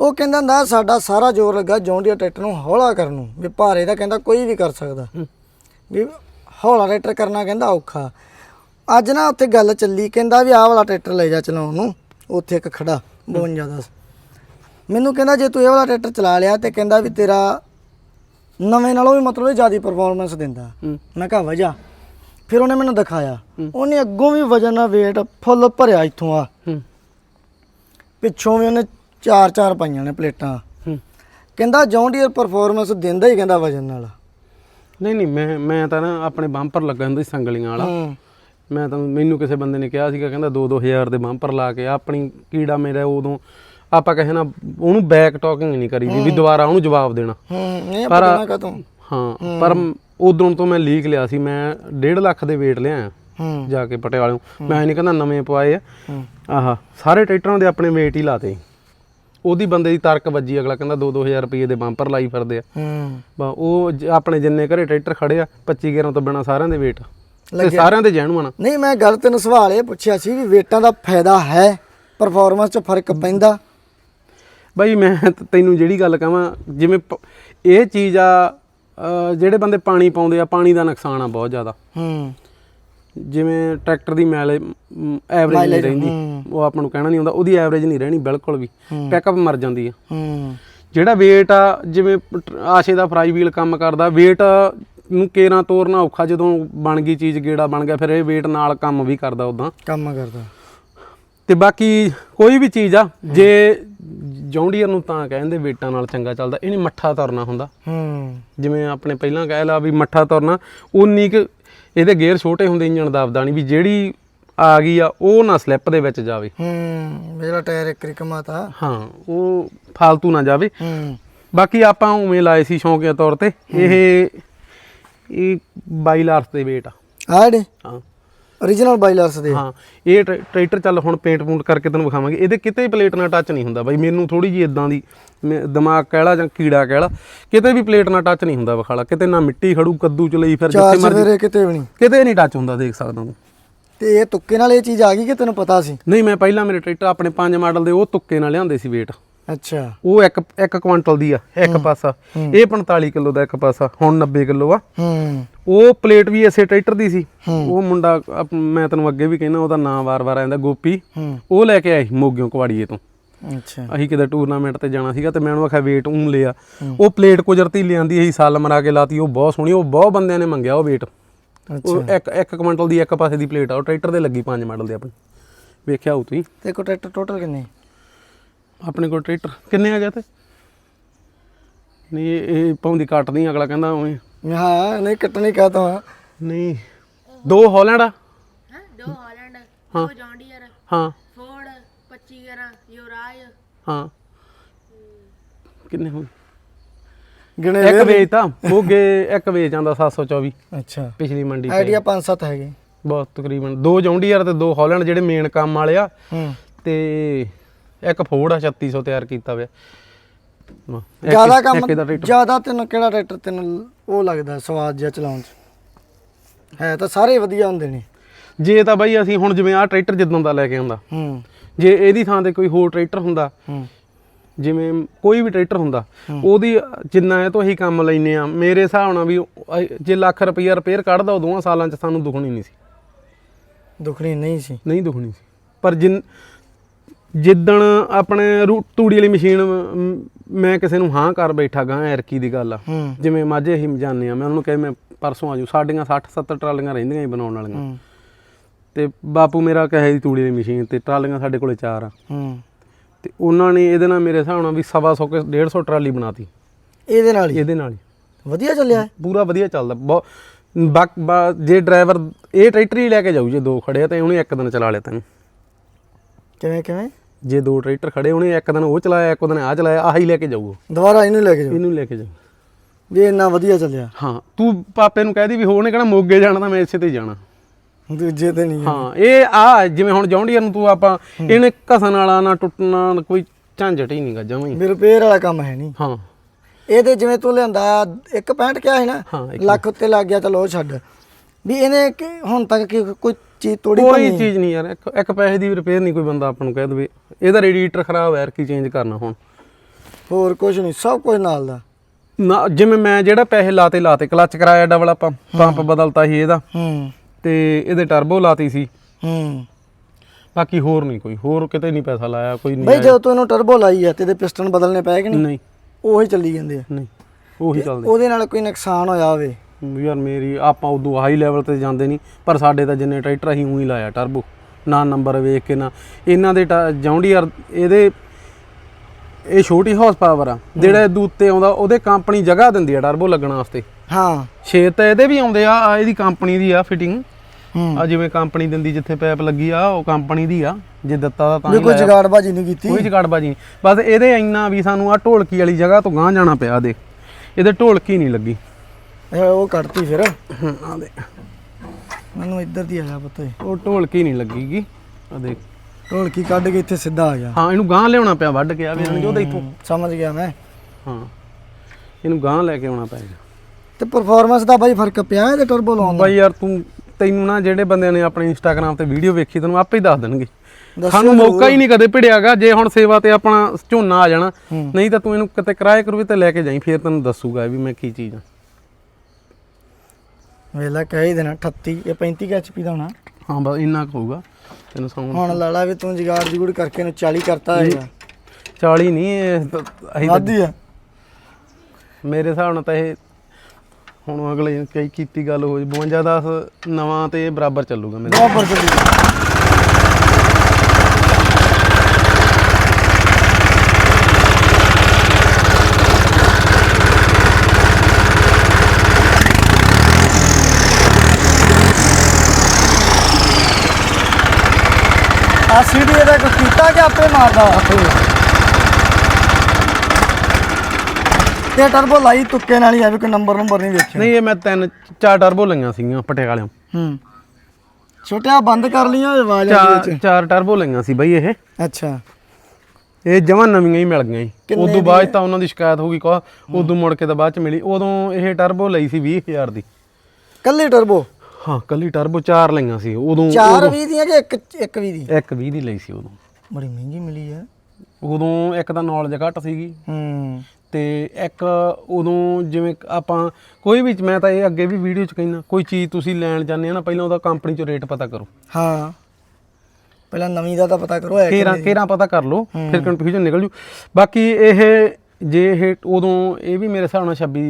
ਉਹ ਕਹਿੰਦਾ ਹੁੰਦਾ ਸਾਡਾ ਸਾਰਾ ਜ਼ੋਰ ਲੱਗਾ ਜੌਂਡੀਆ ਟਰੈਕਟਰ ਨੂੰ ਹੌਲਾ ਕਰਨ ਨੂੰ। ਵੀ ਭਾਰੇ ਦਾ ਕਹਿੰਦਾ ਕੋਈ ਵੀ ਕਰ ਸਕਦਾ। ਵੀ ਹੌਲਾ ਟਰੈਕਟਰ ਕਰਨਾ ਕਹਿੰਦਾ ਔਖਾ। ਅੱਜ ਨਾ ਉੱਥੇ ਗੱਲ ਚੱਲੀ ਕਹਿੰਦਾ ਵੀ ਆਹ ਵਾਲਾ ਟਰੈਕਟਰ ਲੈ ਜਾ ਚਲਾਉਣ ਨੂੰ। ਉੱਥੇ ਇੱਕ ਖੜਾ 52 ਦਾ ਮੈਨੂੰ ਕਹਿੰਦਾ ਜੇ ਤੂੰ ਇਹ ਵਾਲਾ ਟਰੈਕਟਰ ਚਲਾ ਲਿਆ ਤੇ ਕਹਿੰਦਾ ਵੀ ਤੇਰਾ ਨਵੇਂ ਨਾਲੋਂ ਵੀ ਮਤਲਬ ਜ਼ਿਆਦਾ ਪਰਫਾਰਮੈਂਸ ਦਿੰਦਾ। ਮੈਂ ਕਿਹਾ ਵਜਾ ਫਿਰ ਉਹਨੇ ਮੈਨੂੰ ਦਿਖਾਇਆ। ਉਹਨੇ ਅੱਗੋਂ ਵੀ ਵਜਨ ਨਾਲ weight ਫੁੱਲ ਭਰਿਆ ਇੱਥੋਂ ਆ। ਪਿੱਛੋਂ ਵੀ ਉਹਨੇ ਚਾਰ ਚਾਰ ਪਾਈਆਂ ਨੇ ਪਲੇਟਾਂ। ਹੂੰ। ਕਹਿੰਦਾ ਜੌਂਡੀਅਰ ਪਰਫਾਰਮੈਂਸ ਦਿੰਦਾ ਹੀ ਕਹਿੰਦਾ ਵਜਨ ਨਾਲ। ਨਹੀਂ ਨਹੀਂ ਮੈਂ ਮੈਂ ਤਾਂ ਨਾ ਆਪਣੇ ਬੰਪਰ ਲੱਗਾ ਹੁੰਦਾ ਸੀ ਸੰਗਲੀਆਂ ਵਾਲਾ। ਹੂੰ। ਮੈਂ ਤਾਂ ਮੈਨੂੰ ਕਿਸੇ ਬੰਦੇ ਨੇ ਕਿਹਾ ਸੀਗਾ ਕਹਿੰਦਾ 2-2000 ਦੇ ਬੰਪਰ ਲਾ ਕੇ ਆਪਣੀ ਕੀੜਾ ਮੇਰਾ ਉਦੋਂ ਆਪਾਂ ਕਹੇ ਨਾ ਉਹਨੂੰ ਬੈਕ ਟਾਕਿੰਗ ਨਹੀਂ ਕਰੀਦੀ ਵੀ ਦੁਬਾਰਾ ਉਹਨੂੰ ਜਵਾਬ ਦੇਣਾ। ਹੂੰ ਇਹ ਪਰ- ਪਤਾ ਨਾ ਕਦੋਂ ਹਾਂ। ਪਰ ਉਦੋਂ ਤੋਂ ਮੈਂ ਲੀਕ ਲਿਆ ਸੀ ਮੈਂ 1.5 ਲੱਖ ਦੇ weight ਲਿਆ। ਹੂੰ। ਜਾ ਕੇ ਪਟਿਆਲਿਓਂ। ਮੈਂ ਨਹੀਂ ਕਹਿੰਦਾ ਨਵੇਂ ਪਵਾਏ ਆ। ਆਹਾ ਸਾਰੇ ਟਰੈਕਟਰਾਂ ਦੇ ਆਪਣੇ weight ਹੀ ਲਾਤੇ। ਉਹਦੀ ਬੰਦੇ ਦੀ ਤਰਕ ਵੱਜੀ ਅਗਲਾ ਕਹਿੰਦਾ 2-2000 ਰੁਪਏ ਦੇ ਬੰਪਰ ਲਾਈ ਫਿਰਦੇ ਆ। ਹੂੰ। ਬਾ ਉਹ ਜ- ਆਪਣੇ ਜਿੰਨੇ ਘਰੇ ਟਰੈਕਟਰ ਖੜੇ ਆ 25 ਗੇਰਾਂ ਤੋਂ ਬਿਨਾ ਸਾਰਿਆਂ ਦੇ weight ਤੇ ਸਾਰਿਆਂ ਦੇ ਜੈਨੂਅਨ ਨਹੀਂ ਮੈਂ ਗੱਲ ਤੈਨੂੰ ਸਵਾਲ ਇਹ ਪੁੱਛਿਆ ਸੀ ਵੀ ਵੇਟਾਂ ਦਾ ਫਾਇਦਾ ਹੈ? ਪਰਫਾਰਮੈਂਸ 'ਚ ਫ਼ਰਕ ਪੈਂਦਾ? ਬਾਈ ਮੈਂ ਤ- ਤੈਨੂੰ ਜਿਹੜੀ ਗੱਲ ਕਹਾਂ ਜਿਵੇਂ ਪ- ਇਹ ਚੀਜ਼ ਆ ਅ, ਜਿਹੜੇ ਬੰਦੇ ਪਾਣੀ ਪਾਉਂਦੇ ਆ ਪਾਣੀ ਦਾ ਨੁਕਸਾਨ ਆ ਬਹੁਤ ਜ਼ਿਆਦਾ। ਹੂੰ। ਜਿਵੇਂ ਟਰੈਕਟਰ ਦੀ ਮਾਈਲੇਜ ਐਵਰੇਜ ਨਹੀਂ ਰਹਿੰਦੀ। ਉਹ ਆਪਾਂ ਨੂੰ ਕਹਿਣਾ ਨਹੀਂ ਹੁੰਦਾ ਉਹਦੀ ਐਵਰੇਜ ਨਹੀਂ ਰਹਿਣੀ ਬਿਲਕੁਲ ਵੀ। ਪੈਕਅਪ ਮਰ ਜਾਂਦੀ ਆ। ਜਿਹੜਾ weight ਆ ਜਿਵੇਂ ਆਸ਼ੇ ਦਾ ਫਰਾਈ ਵੀਲ ਕੰਮ ਕਰਦਾ weight ਨੂੰ ਕੇਰਾਂ ਤੋਰਨਾ ਔਖਾ ਜਦੋਂ ਬਣ ਗਈ ਚੀਜ਼ ਗੇੜਾ ਬਣ ਗਿਆ ਫਿਰ ਇਹ weight ਨਾਲ ਕੰਮ ਵੀ ਕਰਦਾ ਉਦਾਂ ਕੰਮ ਕਰਦਾ। ਤੇ ਬਾਕੀ ਕੋਈ ਵੀ ਚੀਜ਼ ਆ ਜੇ ਜੌਂਡੀਅਰ ਨੂੰ ਤਾਂ ਕਹਿੰਦੇ ਵੇਟਾਂ ਨਾਲ ਚੰਗਾ ਚੱਲਦਾ ਇਹਨੇ ਮੱਠਾ ਤੁਰਨਾ ਹੁੰਦਾ। ਹੂੰ। ਜਿਵੇਂ ਆਪਣੇ ਪਹਿਲਾਂ ਕਹਿ ਲਾ ਵੀ ਮੱਠਾ ਤੁਰਨਾ ਉਨੀ ਕੁ ਇਹਦੇ ਗੇਅਰ ਛੋਟੇ ਹੁੰਦੇ ਇੰਜਣ ਦਬਦਾ ਨਹੀਂ ਵੀ ਜਿਹੜੀ ਆ ਗਈ ਆ ਉਹ ਨਾ ਸਲਿੱਪ ਦੇ ਵਿੱਚ ਜਾਵੇ। ਹੂੰ ਮੇਰਾ ਟਾਇਰ ਇੱਕ ਰਿਕ ਮਾਤਾ ਹਾਂ ਉਹ ਫਾਲਤੂ ਨਾ ਜਾਵੇ। ਹੂੰ। ਬਾਕੀ ਆਪਾਂ ਉਵੇਂ ਲਾਏ ਸੀ ਸ਼ੌਂਕੀਆ ਤੌਰ ਤੇ ਇਹ ਇਹ 22 ਲਾਰਸ ਦੇ weight ਆ। ਆੜੇ ਹਾਂ। Origignal ਬਾਈਲਰਸ ਦੇ ਹਾਂ ਇਹ ਟਰੈ- ਟਰੈਕਟਰ ਚੱਲ ਹੁਣ ਪੇਂਟ ਪੂੰਟ ਕਰਕੇ ਤੈਨੂੰ ਵਿਖਾਵਾਂਗੇ। ਇਹਦੇ ਕਿਤੇ ਪਲੇਟ ਨਾਲ ਟੱਚ ਨਹੀਂ ਹੁੰਦਾ ਬਾਈ ਮੈਨੂੰ ਥੋੜੀ ਜੀ ਇਦਾਂ ਦੀ ਦਿਮਾਗ ਕਹਿਲਾ ਜਾਂ ਕੀੜਾ ਕਹਿਲਾ ਕਿਤੇ ਵੀ ਪਲੇਟ ਨਾਲ ਟੱਚ ਨਹੀਂ ਹੁੰਦਾ ਵਿਖਾਲਾ। ਕਿਤੇ ਨਾ ਮਿੱਟੀ ਖੜੂ ਕੱਦੂ ਚ ਲਈ ਫਿਰ ਜਿੱਥੇ ਚਾਰ ਮਰਜ਼ੀ ਕਿਤੇ ਵੀ ਨਹੀਂ। ਕਿਤੇ ਨਹੀਂ ਟੱਚ ਹੁੰਦਾ ਦੇਖ ਸਕਦਾ ਤੂੰ। ਤੇ ਇਹ ਤੁੱਕੇ ਨਾਲ ਇਹ ਚੀਜ਼ ਆ ਗਈ ਕਿ ਤੈਨੂੰ ਪਤਾ ਸੀ? ਨਹੀਂ ਮੈਂ ਪਹਿਲਾਂ ਮੇਰੇ ਟਰੈਕਟਰ ਆਪਣੇ ਪੰਜ ਮਾਡਲ ਦੇ ਉਹ ਤੁੱਕੇ ਨਾਲ ਲਿਆਂਦੇ ਸੀ weight ਅੱਛਾ। ਉਹ ਇੱਕ ਇੱਕ ਕੁਆਂਟਲ ਦੀ ਆ ਇੱਕ ਪਾਸਾ। ਇਹ 45 ਕਿਲੋ ਦਾ ਇੱਕ ਪਾਸਾ ਹੁਣ 90 ਕਿਲੋ ਆ। ਹੂੰ। ਉਹ ਪਲੇਟ ਵੀ ਇਸੇ ਟਰੈਕਟਰ ਦੀ ਸੀ। ਉਹ ਮੁੰਡਾ ਆਪ- ਮੈਂ ਤੈਨੂੰ ਅੱਗੇ ਵੀ ਕਹਿੰਦਾ ਉਹਦਾ ਨਾਮ ਵਾਰ-ਵਾਰ ਆਂਦਾ ਗੋਪੀ। ਹੂੰ। ਉਹ ਲੈ ਕੇ ਆਇਆ ਸੀ ਮੋਗਿਓ ਕਵਾੜੀਏ ਤੋਂ। ਅੱਛਾ। ਅਸੀਂ ਕਿਤੇ ਟੂਰਨਾਮੈਂਟ ਤੇ ਜਾਣਾ ਸੀਗਾ ਤੇ ਮੈਂ ਉਹਨੂੰ ਆਖਿਆ weight ਉਂ ਲਿਆ। ਉਹ ਪਲੇਟ ਕੁਦਰਤੀ ਲਿਆਂਦੀ ਅਸੀਂ ਸਾਲ ਮਰਾ ਕੇ ਲਾਤੀ ਉਹ ਬਹੁਤ ਸੋਹਣੀ ਉਹ ਬਹੁਤ ਬੰਦਿਆਂ ਨੇ ਮੰਗਿਆ ਉਹ weight ਉਹ ਇੱਕ ਇੱਕ ਕੁਇੰਟਲ ਦੀ ਇੱਕ ਪਾਸੇ ਦੀ ਪਲੇਟ ਆ ਉਹ ਟਰੈਕਟਰ ਦੇ ਲੱਗੀ ਪੰਜ ਮਾਡਲ ਦੇ ਆਪਣੇ। ਵੇਖਿਆ ਹੋ ਤੁਸੀਂ। ਤੇ ਕੋ ਟਰੈਕਟਰ ਟੋਟਲ ਕਿੰਨੇ? ਆਪਣੇ ਕੋਲ ਟਰੈਕਟਰ। ਕਿੰਨੇ ਆ ਗਏ ਤੇ? ਨਹੀਂ ਇਹ- ਇਹ ਪਾਉਂਦੀ ਕੱਟ ਨਹੀਂ ਅਗਲਾ ਕਹਿੰਦਾ ਉਵੇਂ। ਹਾਂ ਨਹੀਂ ਕੱਟਣੀ ਕਹਤਾ ਨਹੀਂ ਦੋ ਹਾਲੈਂਡ ਆ? ਹਾਂ ਦੋ ਹਾਲੈਂਡ। ਦੋ ਜੌਂਡੀਅਰ ਹਾਂ। ਫੋਰਡ 25 11 ਯੂਰਾਜ ਹਾਂ। ਕਿੰਨੇ ਹੋਏ? ਗਿਣੇ ਇੱਕ ਵੇਚ ਤਾਂ ਮੋਗੇ ਇੱਕ ਵੇਚ ਜਾਂਦਾ 724 ਅੱਛਾ। ਪਿਛਲੀ ਮੰਡੀ ਤੇ। ਆਈਡੀਆ 5-7 ਹੈਗੇ। ਬਹੁਤ ਤਕਰੀਬਨ ਦੋ ਜੌਂਡੀਅਰ ਤੇ ਦੋ ਹਾਲੈਂਡ ਜਿਹੜੇ ਮੇਨ ਕੰਮ ਵਾਲੇ ਆ। ਹੂੰ। ਤੇ ਇੱਕ ਫੋਰਡ ਆ 3600 ਤਿਆਰ ਕੀਤਾ ਹੋਇਆ। ਇੱਕ- ਜ਼ਿਆਦਾ ਕੰਮ ਇੱਕ ਇਹਦਾ ਟਰੈਕਟਰ। ਜ਼ਿਆਦਾ ਤੈਨੂੰ ਕਿਹੜਾ ਟਰੈਕਟਰ ਤੈਨੂੰ ਉਹ ਲੱਗਦਾ ਸਵਾਦ ਜਿਹਾ ਚਲਾਉਣ ਚ। ਹੈ ਤਾਂ ਸਾਰੇ ਵਧੀਆ ਹੁੰਦੇ ਨੇ। ਜੇ ਤਾਂ ਬਾਈ ਅਸੀਂ ਹੁਣ ਜਿਵੇਂ ਆਹ ਟਰੈਕਟਰ ਜਿੱਦਾਂ ਦਾ ਲੈ ਕੇ ਆਉਂਦਾ ਹੂੰ। ਜੇ ਇਹਦੀ ਥਾਂ ਤੇ ਕੋਈ ਹੋਰ ਟਰੈਕਟਰ ਹੁੰਦਾ ਹੂੰ। ਜਿਵੇਂ ਕੋਈ ਵੀ ਟਰੈਕਟਰ ਹੁੰਦਾ ਉਹਦੀ ਜਿੰਨਾ ਇਹ ਤੋਂ ਅਸੀਂ ਕੰਮ ਲੈਨੇ ਆ ਮੇਰੇ ਹਿਸਾਬ ਨਾਲ ਵੀ ਉਹ- ਅਹ ਜੇ ਲੱਖ ਰੁਪਈਆ ਰਿਪੇਅਰ ਕੱਢਦਾ ਉਹ ਦੋਵਾਂ ਸਾਲਾਂ 'ਚ ਸਾਨੂੰ ਦੁਖਣੀ ਨਹੀਂ ਸੀ। ਦੁਖਣੀ ਨਹੀਂ ਸੀ। ਨਹੀਂ ਦੁਖਣੀ ਸੀ। ਪਰ ਜਿਨ ਜਿੱਦਣ ਆਪਣੇ ਰੂ- ਤੂੜੀ ਵਾਲੀ ਮਸ਼ੀਨ ਮੈਂ ਕਿਸੇ ਨੂੰ ਹਾਂ ਕਰ ਬੈਠਾ ਗਾ ਐਰਕੀ ਦੀ ਗੱਲ ਆ। ਹੂੰ। ਜਿਵੇਂ ਮਾਝੇ ਹੀ ਜਾਣੇ ਆ ਮੈਂ ਉਹਨਾਂ ਨੂੰ ਕਹੇ ਮੈਂ ਪਰਸੋਂ ਆਜੂ ਸਾਡੀਆਂ 60 70 ਟਰਾਲੀਆਂ ਰਹਿੰਦੀਆਂ ਹੀ ਬਣਾਉਣ ਵਾਲੀਆਂ। ਹੂੰ। ਤੇ ਬਾਪੂ ਮੇਰਾ ਕਹੇ ਦੀ ਤੂੜੀ ਵਾਲੀ ਮਸ਼ੀਨ ਤੇ ਟਰਾਲੀਆਂ ਸਾਡੇ ਕੋਲੇ ਚਾਰ ਆ। ਹੂੰ। ਤੇ ਉਹਨਾਂ ਨੇ ਇਹਦੇ ਨਾਲ ਮੇਰੇ ਹਿਸਾਬ ਨਾਲ ਵੀ ਸਵਾ ਸੌ ਕੇ 150 ਟਰਾਲੀ ਬਣਾਤੀ। ਇਹਦੇ ਨਾਲ ਹੀ? ਇਹਦੇ ਨਾਲ ਹੀ। ਵਧੀਆ ਚੱਲਿਆ ਹੈ? ਪੂਰਾ ਵਧੀਆ ਚੱਲਦਾ। ਬਹੁਤ ਬਾਕ- ਬਾ- ਜੇ ਡਰਾਈਵਰ ਇਹ ਟਰੈਕਟਰ ਹੀ ਲੈ ਕੇ ਜਾਊ ਜੇ ਦੋ ਖੜੇ ਆ ਤੇ ਉਹਨੇ ਇੱਕ ਦਿਨ ਚਲਾ ਲਿਆ ਤੈਨੂੰ। ਕਿਵੇਂ ਕਿਵੇਂ? ਜੇ ਦੋ ਟਰੈਕਟਰ ਖੜੇ ਉਹਨੇ ਇੱਕ ਦਿਨ ਉਹ ਚਲਾਇਆ ਇੱਕ ਦਿਨ ਆ ਚਲਾਇਆ ਆਹੀ ਲੈ ਕੇ ਜਾਊਗਾ। ਦੁਬਾਰਾ ਇਹਨੂੰ ਲੈ ਕੇ ਜਾਓ ਇਹਨੂੰ ਲੈ ਕੇ ਜਾਊ। ਵੀ ਇੰਨਾ ਵਧੀਆ ਚੱਲਿਆ। ਹਾਂ ਤੂੰ ਪਾਪੇ ਨੂੰ ਕਹਿ ਦੀ ਵੀ ਹੋਰ ਨੇ ਕਹਿਣਾ ਮੋਗੇ ਜਾਣਾ ਤਾਂ ਮੈਂ ਇਸੇ ਤੇ ਜਾਣਾ। ਦੂਜੇ ਤੇ ਨਹੀਂ ਹਾਂ ਇਹ ਆ ਜਿਵੇਂ ਹੁਣ ਜੌਂਡੀਅਰ ਨੂੰ ਤੂੰ ਆਪਾਂ ਇਹਨੇ ਘਸਣ ਵਾਲਾ ਨਾ ਟੁੱਟਣਾ ਨਾ ਕੋਈ ਝੰਜਟ ਹੀ ਨਹੀਂਗਾ ਜਮਾਂ ਹੀ। ਰਿਪੇਅਰ ਵਾਲਾ ਕੰਮ ਹੈ ਨਹੀਂ। ਹਾਂ। ਇਹਦੇ ਜਿਵੇਂ ਤੂੰ ਲਿਆਂਦਾ 1.65 ਕਿਹਾ ਸੀ ਨਾ ਹਾਂ, ਇੱਕ ਲੱਖ ਉੱਤੇ ਲੱਗ ਗਿਆ ਚਲੋ ਛੱਡ। ਵੀ ਇਹਨੇ ਹੁਣ ਤੱਕ ਕੋਈ ਚੀਜ਼ ਤੋੜੀ ਕੋਈ ਚੀਜ਼ ਨਹੀਂ ਯਾਰ ਇੱਕ ਇੱਕ ਪੈਸੇ ਦੀ ਰਿਪੇਅਰ ਨਹੀਂ ਕੋਈ ਬੰਦਾ ਆਪਾਂ ਨੂੰ ਕਹਿ ਦੇਵੇ। ਇਹਦਾ ਰੇਡੀਏਟਰ ਖਰਾਬ ਹੈ ਕੀ ਚੇਂਜ ਕਰਨਾ ਹੁਣ? ਹੋਰ ਕੁਝ ਨਹੀਂ ਸਭ ਕੁਝ ਨਾਲ ਦਾ। ਨਾ ਜਿਵੇਂ ਮੈਂ ਜਿਹੜਾ ਪੈਸੇ ਲਾਤੇ ਲਾਤੇ ਕਲੱਚ ਕਰਾਇਆ ਡਬਲ ਆਪਾਂ ਪੰਪ ਬਦਲਤਾ ਸੀ ਇਹਦਾ। ਹੂੰ। ਤੇ ਇਹਦੇ ਟਰਬੋ ਲਾਤੀ ਸੀ। ਹੂੰ। ਬਾਕੀ ਹੋਰ ਨਹੀਂ ਕੋਈ ਹੋਰ ਕਿਤੇ ਨਹੀਂ ਪੈਸਾ ਲਾਇਆ ਕੋਈ ਨਹੀਂ ਬਈ ਜਦੋਂ ਤੂੰ ਇਹਨੂੰ ਟਰਬੋ ਲਾਈ ਆ ਤੇ ਇਹਦੇ ਪਿਸਟਨ ਬਦਲਨੇ ਪਏ ਕਿ ਨਹੀਂ ਨਹੀਂ। ਉਹੀ ਚੱਲੀ ਜਾਂਦੇ ਆ। ਨਹੀਂ ਉਹੀ ਚੱਲਦੇ ਉਹਦੇ ਨਾਲ ਕੋਈ ਨੁਕਸਾਨ ਹੋਇਆ ਹੋਵੇ ਯਾਰ ਮੇਰੀ ਆਪਾਂ ਉਦੋਂ ਹਾਈ ਲੈਵਲ ਤੇ ਜਾਂਦੇ ਨਹੀਂ ਪਰ ਸਾਡੇ ਤਾਂ ਜਿੰਨੇ ਟਰੈਕਟਰ ਅਸੀਂ ਉਹੀ ਲਾਇਆ ਟਰਬੋ ਨਾ ਨੰਬਰ ਵੇਖ ਕੇ ਨਾ। ਇਹਨਾਂ ਦੇ ਜੌਂਡੀਅਰ ਇਹਦੇ ਇਹ ਛੋਟੀ ਹਾਰਸ ਪਾਵਰ ਆ ਜਿਹੜਾ ਇਹਦੇ ਉੱਤੇ ਆਉਂਦਾ ਉਹਦੇ ਕੰਪਨੀ ਜਗ੍ਹਾ ਦਿੰਦੀ ਆ ਟਰਬੋ ਲੱਗਣ ਵਾਸਤੇ। ਹਾਂ। ਛੇ ਤਾਂ ਇਹਦੇ ਵੀ ਆਉਂਦੇ ਆ ਇਹਦੀ ਕੰਪਨੀ ਦੀ ਆ ਫਿਟਿੰਗ ਆ ਜਿਵੇਂ ਕੰਪਨੀ ਦਿੰਦੀ ਜਿੱਥੇ ਪੈਪ ਲੱਗੀ ਆ ਉਹ ਕੰਪਨੀ ਦੀ ਆ ਜੇ ਦਿੱਤਾ ਤਾਂ ਤਾਂ ਕੋਈ। ਜਗਾੜਬਾਜੀ ਨਹੀਂ ਕੀਤੀ। ਕੋਈ ਜਗੜਬਾਜੀ ਨਹੀਂ। ਬਸ ਇਹਦੇ ਇੰਨਾ ਵੀ ਸਾਨੂੰ ਆ ਢੋਲਕੀ ਵਾਲੀ ਜਗ੍ਹਾ ਤੋਂ ਗਾਂਹ ਜਾਣਾ ਪਿਆ ਦੇਖ ਇਹਦੇ ਢੋਲਕੀ ਨਹੀਂ ਲੱਗੀ। ਇਹ ਉਹ ਕੱਢਤੀ ਫਿਰ। ਆ ਦੇ। ਮੈਨੂੰ ਇੱਧਰ ਦੀ ਆਇਆ ਪਤਾ ਹੈ ਉਹ ਢੋਲਕੀ ਨਹੀਂ ਲੱਗੀਗੀ। ਆ ਦੇਖ। ਢੋਲਕੀ ਕੱਢ ਕੇ ਇੱਥੇ ਸਿੱਧਾ ਆ ਗਿਆ ਹਾਂ ਇਹਨੂੰ ਗਾਂਹ ਲਿਆਉਣਾ ਪਿਆ ਵੱਢ ਕੇ ਆ ਵੀ ਉਹਦੇ ਇੱਥੋਂ। ਸਮਝ ਗਿਆ ਮੈਂ। ਹਾਂ। ਇਹਨੂੰ ਗਾਂਹ ਲੈ ਕੇ ਆਉਣਾ ਪਏਗਾ। ਤੇ ਪਰਫਾਰਮੈਂਸ ਦਾ ਬਾਈ ਫ਼ਰਕ ਪਿਆ ਇਹਦੇ ਟਰਬੋ ਲਾਉਣ ਦਾ? ਬਾਈ ਯਾਰ ਤੂੰ ਤੈਨੂੰ ਨਾ ਜਿਹੜੇ ਬੰਦਿਆਂ ਨੇ ਆਪਣੇ ਇੰਸਟਾਗ੍ਰam ਤੇ ਵੀਡੀਓ ਵੇਖੀ ਤੈਨੂੰ ਆਪੇ ਹੀ ਦੱਸ ਦੇਣਗੇ। ਦੱਸਿਓ ਸਾਨੂੰ। ਮੌਕਾ ਹੀ ਨਹੀਂ ਕਦੇ ਭਿੜਿਆਗਾ ਜੇ ਹੁਣ ਸੇਵਾ ਤੇ ਆਪਣਾ ਝੋਨਾ ਆ ਜਾਣਾ। ਨਹੀਂ ਤਾਂ ਤੂੰ ਇਹਨੂੰ ਕਿਤੇ ਕਿਰਾਏ ਕਰੂ ਤੇ ਲੈ ਕੇ ਜਾਈਂ ਫੇਰ ਤੈਨੂੰ ਦੱਸੂਗਾ ਵੀ ਮੈਂ ਕੀ ਚੀਜ਼ ਆ। ਵੇਲਾ ਕਹਿ ਦੇਣਾ 38 ਇਹ 35 ਐਚਪੀ ਦਾ ਹੋਣਾ। ਹਾਂ ਬਸ ਇੰਨਾ ਕੁ ਹੋਊਗਾ। ਤੈਨੂੰ ਸੌਂ ਹੁਣ ਲਾਲਾ ਵੀ ਤੂੰ ਜਗਾੜ ਜੁਗੜ ਕਰਕੇ ਇਹਨੂੰ 40 ਕਰਤਾ ਹੈਗਾ। 40 ਨਹੀਂ ਇਹ ਤਾਂ- ਅਸੀਂ ਤਾਂ- ਵਾਧੀ ਆ। ਮੇਰੇ ਹਿਸਾਬ ਨਾਲ ਤਾਂ ਇਹ ਹੁਣ ਅਗਲੇ ਕਈ ਕੀਤੀ ਗੱਲ ਹੋ ਜੀ 52 10 ਨਵਾਂ ਤੇ ਇਹ ਬਰਾਬਰ ਚੱਲੂਗਾ ਮੇਰੇ ਬਰਾਬਰ ਚੱਲੀ ਆ ਸੀਡੀ ਇਹਦਾ ਕੋਈ ਕੀਤਾ ਕਿ ਆਪੇ ਮਾਰਦਾ? ਤੇ ਟਰਬੋ ਲਾਈ ਤੁੱਕੇ ਨਾਲ ਹੀ ਆ ਵੀ ਕੋਈ ਨੰਬਰ ਨੰਬਰ ਨਹੀਂ ਵੇਖਿਆ। ਨਹੀਂ ਇਹ ਮੈਂ ਤਿੰਨ ਚਾਰ ਟਰਬੋ ਲਈਆਂ ਸੀਗੀਆਂ ਪਟਿਆਲਿਓਂ ਹੂੰ। ਛੋਟਿਆ ਬੰਦ ਕਰ ਲੀਆਂ ਆਵਾਜ਼ ਆ ਚਾਰ ਚਾਰ ਟਰਬੋ ਲਈਆਂ ਸੀ ਬਈ ਇਹ। ਅੱਛਾ। ਇਹ ਜਮਾਂ ਨਵੀਆਂ ਹੀ ਮਿਲ ਗਈਆਂ ਜੀ। ਉਦੋਂ ਬਾਅਦ ਤਾਂ ਉਹਨਾਂ ਦੀ ਸ਼ਿਕਾਇਤ ਹੋ ਗਈ ਕੋ ਉਦੋਂ ਮੁੜ ਕੇ ਤਾਂ ਬਾਅਦ ਚ ਮਿਲੀ। ਉਦੋਂ ਇਹ ਟਰਬੋ ਲਈ ਸੀ 20000 ਦੀ। ਕੱਲੀ ਟਰਬੋ ਹਾਂ ਕੱਲੀ ਟਰਬੋ ਚਾਰ ਲਈਆਂ ਸੀ ਉਦੋਂ 4 20 ਦੀਆਂ ਕਿ ਇੱਕ ਇੱਕ 20 ਦੀ ਇੱਕ 20 ਦੀ ਲਈ ਸੀ ਉਦੋਂ। ਬੜੀ ਮਹਿੰਗੀ ਮਿਲੀ ਆ। ਉਦੋਂ ਇੱਕ ਤਾਂ ਨੌਲੇਜ ਘੱਟ ਸੀਗੀ। ਹੂੰ। ਤੇ ਇੱਕ ਉਦੋਂ ਜਿਵੇਂ ਆਪਾਂ ਕੋਈ ਵੀ ਮੈਂ ਤਾਂ ਇਹ ਅੱਗੇ ਵੀ ਵੀਡੀਓ ਚ ਕਹਿੰਦਾ ਕੋਈ ਚੀਜ਼ ਤੁਸੀਂ ਲੈਣ ਜਾਂਦੇ ਆ ਨਾ ਪਹਿਲਾਂ ਉਹਦਾ ਕੰਪਨੀ ਚੋਂ ਰੇਟ ਪਤਾ ਕਰੋ। ਹਾਂ। ਪਹਿਲਾਂ ਨਵੀਂ ਦਾ ਤਾਂ ਪਤਾ ਕਰੋ ਹੈ ਕੇਰਾਂ ਕੇਰਾਂ ਪਤਾ ਕਰ ਲਓ ਫਿਰ ਕਨਫਿਊਜ਼ਨ ਨਿਕਲ ਜੂ। ਬਾਕੀ ਇਹ ਜੇ ਇਹ ਉਦੋਂ ਇਹ ਵੀ ਮੇਰੇ ਹਿਸਾਬ ਨਾਲ 26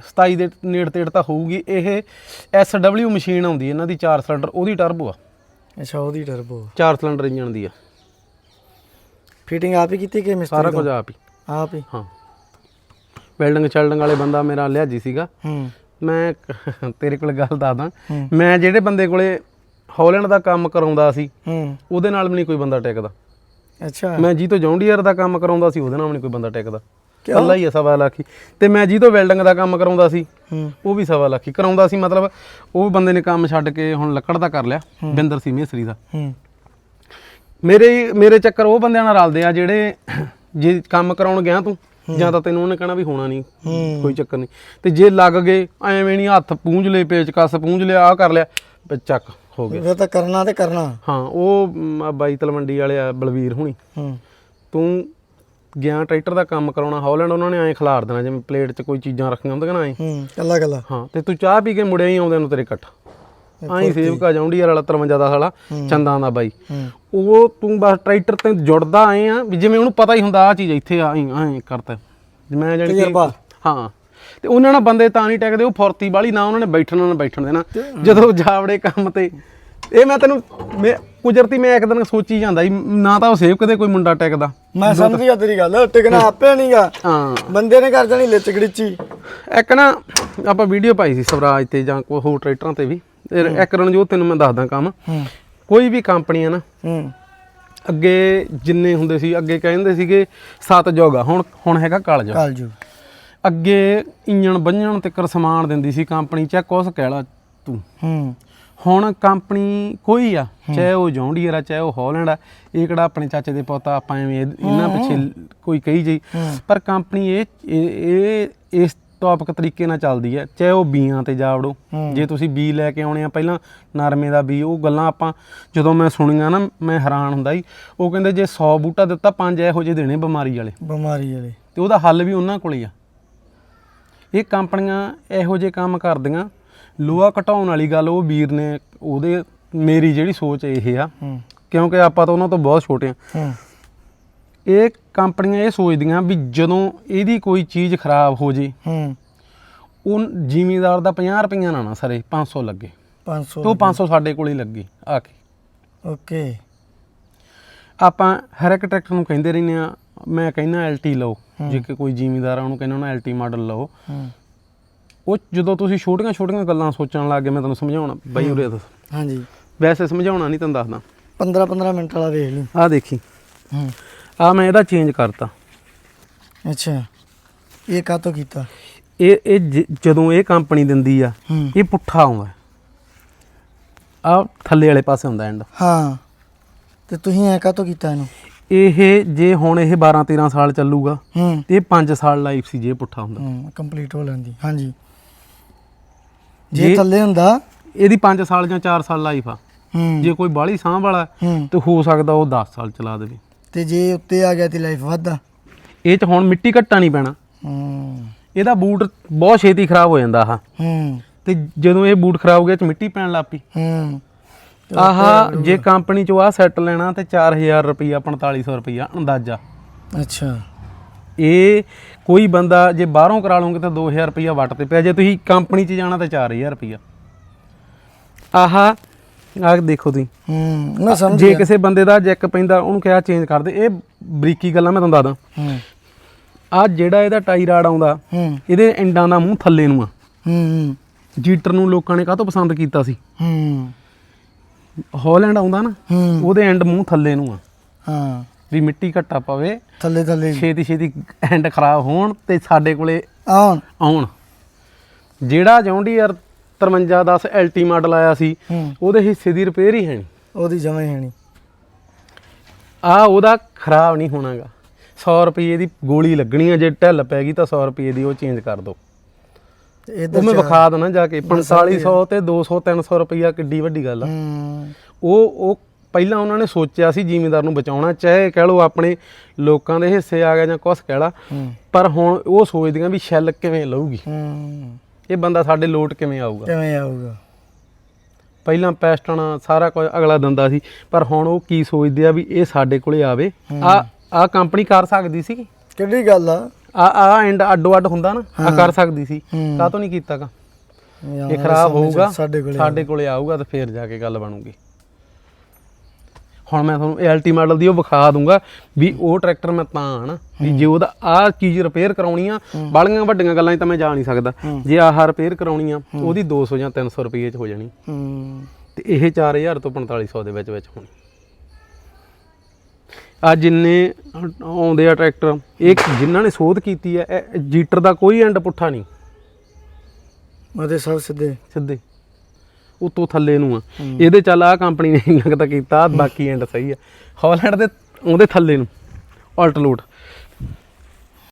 27 ਦੇ ਨੇੜੇ ਤੇੜ ਤਾਂ ਹੋਊਗੀ ਇਹ SW ਮਸ਼ੀਨ ਆਉਂਦੀ ਇਹਨਾਂ ਦੀ 4 ਸਿਲੰਡਰ ਉਹਦੀ ਟਰਬੋ ਆ। ਅੱਛਾ ਉਹਦੀ ਟਰਬੋ 4 ਸਿਲੰਡਰ ਇੰਜਨ ਦੀ ਆ। ਫਿਟਿੰਗ ਆਪ ਹੀ ਕੀਤੀ ਕਿ ਮਿਸਤਰੀ ਸਾਰਾ? ਕੁਝ ਆਪ ਹੀ। ਆਪ ਹੀ? ਹਾਂ। ਵੈਲਡਿੰਗ ਚੈਲਡਿੰਗ ਵਾਲੇ ਬੰਦਾ ਮੇਰਾ ਲਿਆਜੀ ਸੀਗਾ। ਹੂੰ। ਮੈਂ <laughs> ਤੇਰੇ ਕੋਲ ਗੱਲ ਦੱਸਦਾ। ਮੈਂ ਜਿਹੜੇ ਬੰਦੇ ਕੋਲੇ ਹਾਲੈਂਡ ਦਾ ਕੰਮ ਕਰਾਉਂਦਾ ਸੀ ਹੂੰ। ਉਹਦੇ ਨਾਲ ਵੀ ਨਹੀਂ ਕੋਈ ਬੰਦਾ ਟਿਕਦਾ। ਅੱਛਾ। ਮੈਂ ਜੀ ਤੋਂ ਜੌਂਡੀਅਰ ਦਾ ਕੰਮ ਕਰਾਉਂਦਾ ਸੀ ਉਹਦੇ ਨਾਲ ਵੀ ਨਹੀਂ ਕੋਈ ਬੰਦਾ ਟਿਕਦਾ। ਕੱਲਾ ਹੀ ਆ ਸਵਾ ਲੱਖੀ ਤੇ ਮੈਂ ਜੀ ਤੋਂ ਵੈਲਡਿੰਗ ਦਾ ਕੰਮ ਕਰਾਉਂਦਾ ਸੀ ਹੂੰ। ਉਹ ਵੀ ਸਵਾ ਲੱਖੀ ਕਰਾਉਂਦਾ ਸੀ ਮਤਲਬ ਉਹ ਬੰਦੇ ਨੇ ਕੰਮ ਛੱਡ ਕੇ ਹੁਣ ਲੱਕੜ ਦਾ ਕਰ ਲਿਆ ਬਿੰਦਰ ਸੀ ਮੇਸਰੀ ਦਾ। ਹੂੰ। ਮੇਰੇ ਮੇਰੇ ਚੱਕਰ ਉਹ ਬੰਦਿਆਂ ਨਾਲ ਰਲਦੇ ਆ ਜਿਹੜੇ ਜੇ ਕੰਮ ਕਰਾਉਣ ਗਿਆ ਤੂੰ ਜਾਂ ਤਾਂ ਤੈਨੂੰ ਉਹਨੇ ਕਹਿਣਾ ਵੀ ਹੋਣਾ ਨਹੀਂ ਹੂੰ। ਕੋਈ ਚੱਕਰ ਨਹੀਂ। ਤੇ ਜੇ ਲੱਗ ਗਏ ਐਵੇਂ ਨਹੀਂ ਹੱਥ ਪੂੰਝ ਲਏ ਪੇਚਕਸ ਪੂੰਝ ਲਿਆ ਆ ਕਰ ਲਿਆ ਚੱਕ ਹੋ ਗਿਆ। ਫਿਰ ਤਾਂ ਕਰਨਾ ਤੇ ਕਰਨਾ। ਹਾਂ ਉਹ ਬਾਈ ਤਲਵੰਡੀ ਵਾਲੇ ਆ ਬਲਵੀਰ ਹੁਣੀ। ਹੂੰ। ਤੂੰ ਗਿਆ ਟਰੈਕਟਰ ਦਾ ਕੰਮ ਕਰਾਉਣਾ ਹਾਲੈਂਡ ਉਹਨਾਂ ਨੇ ਐਂ ਖਿਲਾਰ ਦੇਣਾ ਜਿਵੇਂ ਪਲੇਟ 'ਚ ਕੋਈ ਚੀਜ਼ਾਂ ਰੱਖੀਆਂ ਹੁੰਦੀਆਂ ਨਾ ਐਂ। ਹੂੰ ਕੱਲਾ ਕੱਲਾ। ਹਾਂ ਤੇ ਤੂੰ ਚਾਹ ਪੀ ਕੇ ਮੁੜਿਆ ਹੀ ਆਉਂਦੇ ਨੂੰ ਤੇਰੇ ਇਕੱਠ। ਆਈ ਸੇਵਕਾ ਜੌਂਡੀਅਰ ਵਾਲਾ 53 ਦਾ ਸਾਲਾ ਚੰਦਾਂ ਦਾ ਬਾਈ। ਉਹ ਤੂੰ ਬਸ ਟਰੈਕਟਰ ਤੇ ਜੁੜਦਾ ਆਏ ਆ ਵੀ ਜਿਵੇਂ ਉਹਨੂੰ ਪਤਾ ਹੀ ਹੁੰਦਾ ਆ ਚੀਜ਼ ਇੱਥੇ ਆ ਐਂ ਕਰਤਾ। ਮੈਂ ਜਾਣੀ ਕਿ। ਹਾਂ। ਤੇ ਉਹਨਾਂ ਨਾਲ ਬੰਦੇ ਤਾਂ ਨਹੀਂ ਟਿਕਦੇ ਉਹ ਫੁਰਤੀ ਵਾਲੀ ਨਾ ਉਹਨਾਂ ਨੇ ਬੈਠਣ ਨਾਲ ਬੈਠਣ ਦੇਣਾ। ਜਦੋਂ ਜਾਵੜੇ ਕੰਮ ਤੇ ਇਹ ਮੈਂ ਤੈਨੂੰ ਮੈਂ ਕੁਦਰਤੀ ਮੈਂ ਇੱਕ ਦਿਨ ਸੋਚੀ ਜਾਂਦਾ ਸੀ ਨਾ ਤਾਂ ਉਹ ਸੇਵਕ ਦੇ ਕੋਈ ਮੁੰਡਾ ਟਿਕਦਾ। ਮੈਂ ਸਮਝ ਗਿਆ ਤੇਰੀ ਗੱਲ ਟਿਕਣਾ ਆਪੇ ਨਹੀਂਗਾ। ਹਾਂ। ਬੰਦੇ ਨੇ ਕਰ ਜਾਣੀ ਲਿਚ ਗੜੀਚੀ। ਇੱਕ ਨਾ ਆਪਾਂ ਵੀਡੀਓ ਪਾਈ ਸੀ ਸਵਰਾਜ ਤੇ ਜਾਂ ਕੋਈ ਹੋਰ ਟਰੈਕਟਰਾਂ ਤੇ ਵੀ। ਤੇ ਇੱਕ ਰਣਜੋਤ ਤੈਨੂੰ ਮੈਂ ਦੱਸਦਾ ਕੰਮ। ਹੂੰ। ਕੋਈ ਵੀ ਕੰਪਨੀ ਆ ਨਾ ਹੂੰ। ਅੱਗੇ ਜਿੰਨੇ ਹੁੰਦੇ ਸੀ ਅੱਗੇ ਕਹਿੰਦੇ ਸੀਗੇ ਸੱਤ ਜੋਗਾ ਹੁਣ ਹੁਣ ਹੈਗਾ ਕਾਲਜ ਕਾਲ ਜੂ ਅੱਗੇ ਇੰਜਣ ਬੰਨਣ ਤੇ ਕਰ ਸਮਾਨ ਦਿੰਦੀ ਸੀ ਕੰਪਨੀ ਚਾਹੇ ਕੁਛ ਕਹਿ ਲਾ ਤੂੰ। ਹੂੰ। ਹੁਣ ਕੰਪਨੀ ਕੋਈ ਆ ਚਾਹੇ ਉਹ ਜੌਂਡੀਅਰ ਆ ਚਾਹੇ ਉਹ ਹਾਲੈਂਡ ਆ ਇਹ ਕਿਹੜਾ ਆਪਣੇ ਚਾਚੇ ਦੇ ਪੁੱਤ ਆਪਾਂ ਐਵੇਂ ਇਹ- ਇਹਨਾਂ ਪਿੱਛੇ ਕੋਈ ਕਹੀ ਜਾਈ। ਪਰ ਕੰਪਨੀ ਇਹ ਇਹ ਇਹ ਇਸ ਟੌਪਿਕ ਤਰੀਕੇ ਨਾਲ ਚੱਲਦੀ ਹੈ ਚਾਹੇ ਉਹ ਬੀਆਂ ਤੇ ਜਾ ਵੜੋ। ਜੇ ਤੁਸੀਂ ਬੀ ਲੈ ਕੇ ਆਉਣੇ ਆ ਪਹਿਲਾਂ ਨਰਮੇ ਦਾ ਬੀ ਉਹ ਗੱਲਾਂ ਆਪਾਂ ਜਦੋਂ ਮੈਂ ਸੁਣੀਆਂ ਨਾ ਮੈਂ ਹੈਰਾਨ ਹੁੰਦਾ ਸੀ। ਉਹ ਕਹਿੰਦੇ ਜੇ 100 ਬੂਟਾ ਦਿੱਤਾ ਪੰਜ ਇਹੋ ਜਿਹੇ ਦੇਣੇ ਬਿਮਾਰੀ ਵਾਲੇ। ਬਿਮਾਰੀ ਵਾਲੇ। ਤੇ ਉਹਦਾ ਹੱਲ ਵੀ ਉਹਨਾਂ ਕੋਲ ਹੀ ਆ। ਇਹ ਕੰਪਨੀਆਂ ਇਹੋ ਜਿਹੇ ਕੰਮ ਕਰਦੀਆਂ ਲੋਹਾ ਘਟਾਉਣ ਵਾਲੀ ਗੱਲ ਉਹ ਵੀਰ ਨੇ ਉਹਦੇ ਮੇਰੀ ਜਿਹੜੀ ਸੋਚ ਇਹ ਆ। ਕਿਉਂਕਿ ਆਪਾਂ ਤਾਂ ਉਹਨਾਂ ਤੋਂ ਬਹੁਤ ਛੋਟੇ ਆ। ਇਹ ਕੰਪਨੀਆਂ ਇਹ ਸੋਚਦੀਆਂ ਵੀ ਜਦੋਂ ਇਹਦੀ ਕੋਈ ਚੀਜ਼ ਖਰਾਬ ਹੋ ਜੇ ਹੂੰ। ਉਹ ਜ਼ਿਮੀਦਾਰ ਦਾ 50 ਰੁਪਈਆ ਨਾ ਨਾ ਸਰੇ 500 ਲੱਗੇ। 500 ਤੇ ਉਹ 500 ਸਾਡੇ ਕੋਲ ਹੀ ਲੱਗੇ ਆ ਕੇ। ਓਕੇ। ਆਪਾਂ ਹਰ ਇੱਕ ਟਰੈਕਟਰ ਨੂੰ ਕਹਿੰਦੇ ਰਹਿੰਦੇ ਆ ਮੈਂ ਕਹਿੰਦਾ ਐਲਟੀ ਲਓ। ਜੇ ਕੋਈ ਜ਼ਿਮੀਦਾਰ ਆ ਉਹਨੂੰ ਕਹਿੰਦਾ ਨਾ ਐਲਟੀ ਮਾਡਲ ਲਓ। ਹੂੰ। ਉਹ ਜਦੋਂ ਤੁਸੀਂ ਛੋਟੀਆਂ ਛੋਟੀਆਂ ਗੱਲਾਂ ਸੋਚਣ ਲੱਗ ਗਏ ਮੈਂ ਤੁਹਾਨੂੰ ਸਮਝਾਉਣਾ। ਬਈ ਉਰੇ ਦੱਸ। ਹਾਂਜੀ। ਵੈਸੇ ਸਮਝਾਉਣਾ ਨਹੀਂ ਤੈਨੂੰ ਦੱਸਦਾ। 15 15 ਮਿੰਟ ਵਾਲਾ ਵੇਖ ਲਈ। ਆਹ ਦੇਖੀ। ਹੂੰ। ਆਹ ਮੈਂ ਇਹਦਾ ਚੇਂਜ ਕਰਤਾ। ਅੱਛਾ। ਇਹ ਕਾਤੋਂ ਕੀਤਾ? ਇਹ ਇਹ ਜਦੋਂ ਇਹ ਕੰਪਨੀ ਦਿੰਦੀ ਆ ਇਹ ਪੁੱਠਾ ਆਉਂਦਾ ਆ ਥੱਲੇ ਵਾਲੇ ਪਾਸੇ ਹੁੰਦਾ ਐਂਡ ਹਾਂ। ਤੇ ਤੁਸੀਂ ਐ ਕਾਤੋਂ ਕੀਤਾ ਇਹਨੂੰ? ਇਹ ਜੇ ਹੁਣ ਇਹ 12 13 ਸਾਲ ਚੱਲੂਗਾ ਇਹ 5 ਸਾਲ ਲਾਈਫ ਸੀ ਜੇ ਪੁੱਠਾ ਹੁੰਦਾ। ਹੂੰ ਕੰਪਲੀਟ ਹੋ ਲੈਂਦੀ। ਹਾਂਜੀ। ਜੇ- ਥੱਲੇ ਹੁੰਦਾ। ਇਹਦੀ 5 ਸਾਲ ਜਾਂ 4 ਸਾਲ ਲਾਈਫ ਆ। ਹੂੰ। ਜੇ ਕੋਈ ਬਾਹਲੀ ਸਾਂਭ ਵਾਲਾ ਤੇ ਹੋ ਸਕਦਾ ਉਹ 10 ਸਾਲ ਚਲਾ ਦੇਵੇ। ਤੇ ਜੇ ਉੱਤੇ ਆ ਗਿਆ ਤੇ ਲਾਈਫ ਵੱਧਦਾ ਇਹ ਚ ਹੁਣ ਮਿੱਟੀ ਘੱਟਾ ਨਹੀਂ ਪੈਣਾ। ਹੂੰ। ਇਹਦਾ ਬੂਟ ਬਹੁਤ ਛੇਤੀ ਖਰਾਬ ਹੋ ਜਾਂਦਾ ਆਹ। ਹੂੰ। ਤੇ ਜਦੋਂ ਇਹ ਬੂਟ ਖਰਾਬ ਹੋ ਗਿਆ ਚ ਮਿੱਟੀ ਪੈਣ ਲੱਗ ਪਈ। ਹੂੰ। ਆਹ ਜੇ ਕੰਪਨੀ ਚੋਂ ਆਹ ਸੈੱਟ ਲੈਣਾ ਤੇ 4000 ਰੁਪਈਆ 4500 ਰੁਪਈਆ ਅੰਦਾਜ਼ਾ। ਅੱਛਾ। ਇਹ ਕੋਈ ਬੰਦਾ ਜੇ ਬਾਹਰੋਂ ਕਰਾ ਲਓਗੇ ਤਾਂ 2000 ਰੁਪਈਆ ਵੱਟ ਤੇ ਪਿਆ। ਜੇ ਤੁਸੀਂ ਕੰਪਨੀ 'ਚ ਜਾਣਾ ਤਾਂ 4000 ਰੁਪਈਆ। ਆਹ ਆਹ ਦੇਖੋ ਤੁਸੀਂ। ਹੂੰ ਨਾ ਸਮਝ ਜੇ ਕਿਸੇ ਬੰਦੇ ਦਾ ਜੈਕ ਪੈਂਦਾ ਉਹਨੂੰ ਕਿਹਾ ਚੇਂਜ ਕਰ ਦੇ। ਇਹ ਬਰੀਕੀ ਗੱਲਾਂ ਮੈਂ ਤੁਹਾਨੂੰ ਦੱਸਦਾ। ਹੂੰ। ਆ ਜਿਹੜਾ ਇਹਦਾ ਟਾਈ ਰਾਡ ਆਉਂਦਾ ਹੂੰ। ਇਹਦੇ ਐਂਡਾਂ ਦਾ ਮੂੰਹ ਥੱਲੇ ਨੂੰ ਆ। ਹੂੰ ਜੀਟਰ ਨੂੰ ਲੋਕਾਂ ਨੇ ਕਾਹਤੋਂ ਪਸੰਦ ਕੀਤਾ ਸੀ? ਹੂੰ। ਹਾਲੈਂਡ ਆਉਂਦਾ ਨਾ ਉਹਦੇ ਐਂਡ ਮੂੰਹ ਥੱਲੇ ਨੂੰ ਆ। ਹਾਂ। ਵੀ ਮਿੱਟੀ ਘੱਟਾ ਪਵੇ। ਥੱਲੇ ਥੱਲੇ। ਛੇਤੀ ਛੇਤੀ ਐਂਡ ਖਰਾਬ ਹੋਣ ਤੇ ਸਾਡੇ ਕੋਲੇ ਆਉਣ। ਆਉਣ। ਜਿਹੜਾ ਜੌਂਡੀਅਰ 5310 ਐਲਟੀ ਮਾਡਲ ਆਇਆ ਸੀ ਉਹਦੇ ਹਿੱਸੇ ਦੀ ਰਿਪੇਅਰ ਹੀ ਹੈ ਨਹੀਂ। ਉਹਦੀ ਜਮਾ ਹੀ ਨਹੀਂ। ਆ ਉਹਦਾ ਖਰਾਬ ਨਹੀਂ ਹੋਣਾਗਾ। 100 ਰੁਪਏ ਦੀ ਗੋਲੀ ਲੱਗਣੀ ਹੈ ਜੇ ਢਿੱਲ ਪੈ ਗਈ ਤਾਂ 100 ਰੁਪਏ ਦੀ ਉਹ ਚੇਂਜ ਕਰ ਦੋ। ਉਹ ਮੈਂ ਵਿਖਾ ਦਣਾ ਜਾ ਕੇ 4500 ਤੇ 200 300 ਰੁਪਈਆ ਕਿੱਡੀ ਵੱਡੀ ਗੱਲ ਆ। ਉਹ ਉਹ ਪਹਿਲਾਂ ਉਹਨਾਂ ਨੇ ਸੋਚਿਆ ਸੀ ਜ਼ਿਮੀਂਦਾਰ ਨੂੰ ਬਚਾਉਣਾ ਚਾਹੇ ਕਹਿ ਲਓ ਆਪਣੇ ਲੋਕਾਂ ਦੇ ਹਿੱਸੇ ਆ ਗਿਆ ਜਾਂ ਕੁਛ ਕਹਿ ਲਾ ਪਰ ਹੁਣ ਉਹ ਸੋਚਦੀਆਂ ਵੀ ਸ਼ੈੱਲ ਕਿਵੇਂ ਲਊਗੀ? ਇਹ ਬੰਦਾ ਸਾਡੇ ਲੋਟ ਕਿਵੇਂ ਆਊਗਾ? ਕਿਵੇਂ ਆਊਗਾ? ਪਹਿਲਾਂ ਪੈਸਟਣਾ ਸਾਰਾ ਕੁਝ ਅਗਲਾ ਦਿੰਦਾ ਸੀ ਪਰ ਹੁਣ ਉਹ ਕੀ ਸੋਚਦੇ ਆ ਵੀ ਇਹ ਸਾਡੇ ਕੋਲੇ ਆਵੇ? ਆ ਆ ਕੰਪਨੀ ਕਰ ਸਕਦੀ ਸੀ ਕਿੱਡੀ ਗੱਲ ਆ? ਆ ਆ ਐਂਡ ਅੱਡੋ ਅੱਡ ਹੁੰਦਾ ਨਾ ਆ ਕਰ ਸਕਦੀ ਸੀ। ਕਾਹ ਤੋਂ ਨਹੀਂ ਕੀਤਾਗਾ ਇਹ ਖਰਾਬ ਹੋਊਗਾ ਸਾਡੇ ਕੋਲੇ ਸਾਡੇ ਕੋਲੇ ਆਊਗਾ ਤਾਂ ਫੇਰ ਜਾ ਕੇ ਗੱਲ ਬਣੂਗੀ। ਹੁਣ ਮੈਂ ਤੁਹਾਨੂੰ ਐਲਟੀ ਮਾਡਲ ਦੀ ਉਹ ਵਿਖਾ ਦੂੰਗਾ ਵੀ ਉਹ ਟਰੈਕਟਰ ਮੈਂ ਤਾਂ ਹਨਾ ਵੀ ਜੇ ਉਹਦਾ ਆਹ ਚੀਜ਼ ਰਿਪੇਅਰ ਕਰਾਉਣੀ ਆ ਬਾਲੀਆਂ ਵੱਡੀਆਂ ਗੱਲਾਂ 'ਚ ਤਾਂ ਮੈਂ ਜਾ ਨਹੀਂ ਸਕਦਾ। ਜੇ ਆਹ ਰਿਪੇਅਰ ਕਰਾਉਣੀ ਆ ਉਹਦੀ 200 ਜਾਂ 300 ਰੁਪਏ 'ਚ ਹੋ ਜਾਣੀ। ਤੇ ਇਹ 4000 ਤੋਂ 4500 ਦੇ ਵਿੱਚ ਵਿੱਚ ਹੋਣੀ। ਆ ਜਿੰਨੇ ਆਉਂਦੇ ਆ ਟਰੈਕਟਰ ਇਹ ਜਿਨ੍ਹਾਂ ਨੇ ਸੋਧ ਕੀਤੀ ਹੈ ਇਹ ਜੀਟਰ ਦਾ ਕੋਈ ਐਂਡ ਪੁੱਠਾ ਨਹੀਂ। ਉਹਦੇ ਸਭ ਸਿੱਧੇ। ਸਿੱਧੇ। ਉਤੋਂ ਥੱਲੇ ਨੂੰ ਆ। ਇਹਦੇ ਚੱਲ ਆ ਕੰਪਨੀ ਨੇ ਲੱਗਦਾ ਕੀਤਾ ਆਹ ਬਾਕੀ ਐਂਡ ਸਹੀ ਆ। ਹਾਲੈਂਡ ਦੇ ਉਹਦੇ ਥੱਲੇ ਨੂੰ ਆਲਟ ਲੋਡ